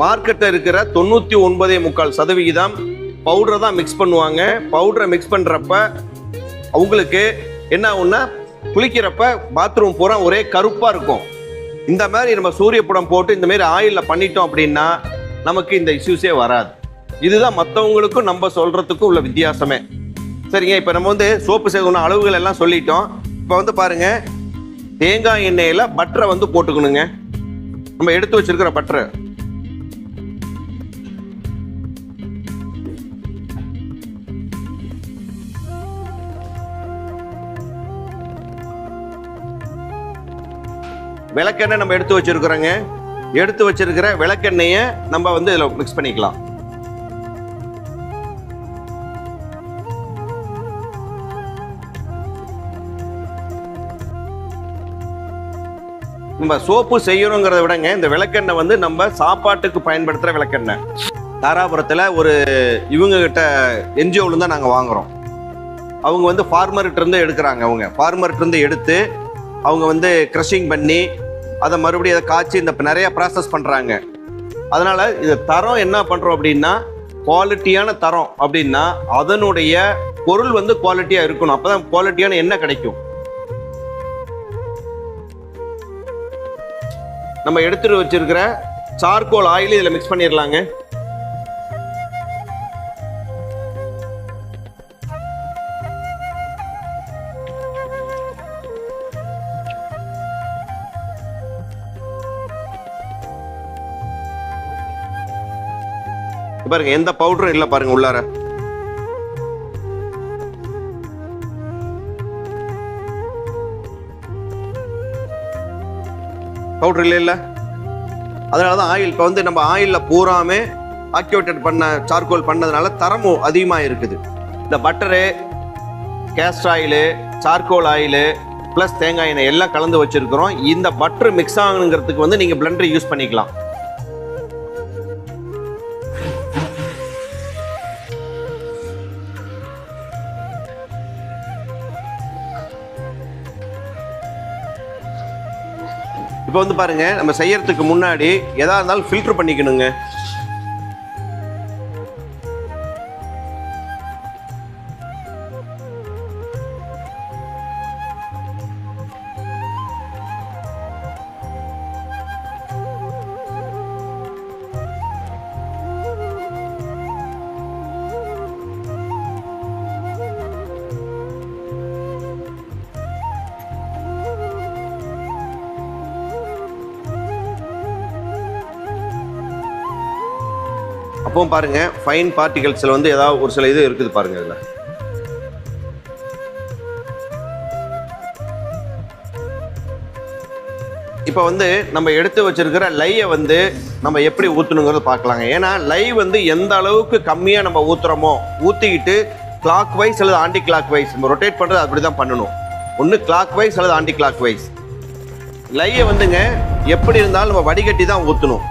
மார்க்கெட்டில் இருக்கிற தொண்ணூற்றி ஒன்பதே முக்கால் சதவிகிதம் பவுடரை தான் மிக்ஸ் பண்ணுவாங்க. பவுடரை மிக்ஸ் பண்ணுறப்ப அவங்களுக்கு என்ன ஆகும்னா குளிக்கிறப்ப பாத்ரூம் பூரா ஒரே கருப்பாக இருக்கும். இந்த மாதிரி நம்ம சூரிய படம் போட்டு இந்த மாதிரி ஆயிலில் பண்ணிட்டோம் அப்படின்னா நமக்கு இந்த இஷ்யூஸே வராது. இதுதான் மற்றவங்களுக்கும் நம்ம சொல்கிறதுக்கும் உள்ள வித்தியாசமே. சரிங்க இப்போ நம்ம வந்து சோப்பு சேர்க்கணும் அளவுகள் எல்லாம் சொல்லிட்டோம். இப்போ வந்து பாருங்க தேங்காய் எண்ணெயில் பட்டரை வந்து போட்டுக்கணுங்க. நம்ம எடுத்து வச்சிருக்கிற பட்டரை விளக்கெண்ணெய் நம்ம எடுத்து வச்சிருக்கிறோங்க. எடுத்து வச்சிருக்கிற விளக்கெண்ணெயை நம்ம வந்து இதில் மிக்ஸ் பண்ணிக்கலாம். நம்ம சோப்பு செய்யணுங்கிறத விடங்க இந்த விளக்கெண்ணெய் வந்து நம்ம சாப்பாட்டுக்கு பயன்படுத்துகிற விளக்கெண்ணெய். தாராபுரத்தில் ஒரு இவங்க கிட்ட என்ஜிஓவில் தான் நாங்கள் வாங்குறோம். அவங்க வந்து farmer-கிட்ட இருந்து எடுக்கிறாங்க அவங்க. Farmer-கிட்ட இருந்து எடுத்து அவங்க வந்து க்ரஷிங் பண்ணி அதை மறுபடியும் அதை காய்ச்சி இந்த நிறைய ப்ராசஸ் பண்ணுறாங்க அதனால் இது தரம் என்ன பண்ணுறோம் அப்படின்னா குவாலிட்டியான தரம் அப்படின்னா அதனுடைய பொருள் வந்து குவாலிட்டியாக இருக்கணும். அப்போ தான் குவாலிட்டியான எண்ணெய் கிடைக்கும். நம்ம எடுத்துட்டு வச்சிருக்கிற சார்கோல் ஆயில் இதில் மிக்ஸ் பண்ணிடலாங்க பாருங்க எந்த பவுடரும் இல்லை பாருங்க உள்ளார. பவுடர் இல்லை இல்லை. அதனால தான் ஆயில் இப்போ வந்து நம்ம ஆயிலில் பூராமே ஆக்டிவேட்டட் பண்ண சார்கோல் பண்ணதுனால தரமும் அதிகமாக இருக்குது இந்த butter castor oil charcoal oil plus தேங்காய் எண்ணெய் எல்லாம் கலந்து வச்சுருக்கிறோம். இந்த பட்டர் மிக்ஸ் ஆகணுங்கிறதுக்கு வந்து நீங்கள் பிளெண்டர் யூஸ் பண்ணிக்கலாம். இப்போ வந்து பாருங்கள் நம்ம செய்யறதுக்கு முன்னாடி எதாக இருந்தாலும் ஃபில்ட்ரு பண்ணிக்கணுங்க. அப்பவும் பாருங்க ஃபைன் பார்ட்டிகல்ஸில் வந்து ஏதாவது ஒரு சில இது இருக்குது பாருங்க இதில். இப்போ வந்து நம்ம எடுத்து வச்சிருக்கிற லையை வந்து நம்ம எப்படி ஊற்றணுங்கிறத பார்க்கலாங்க. ஏன்னா லை வந்து எந்த அளவுக்கு கம்மியாக நம்ம ஊற்றுறோமோ ஊற்றிக்கிட்டு கிளாக் வைஸ் அல்லது ஆண்டி கிளாக் வைஸ் நம்ம ரொட்டேட் பண்ணுறது அப்படி தான் பண்ணணும். ஒன்று கிளாக் வைஸ் அல்லது ஆண்டி கிளாக் வைஸ் லையை வந்துங்க எப்படி இருந்தாலும் நம்ம வடிகட்டி தான் ஊற்றணும்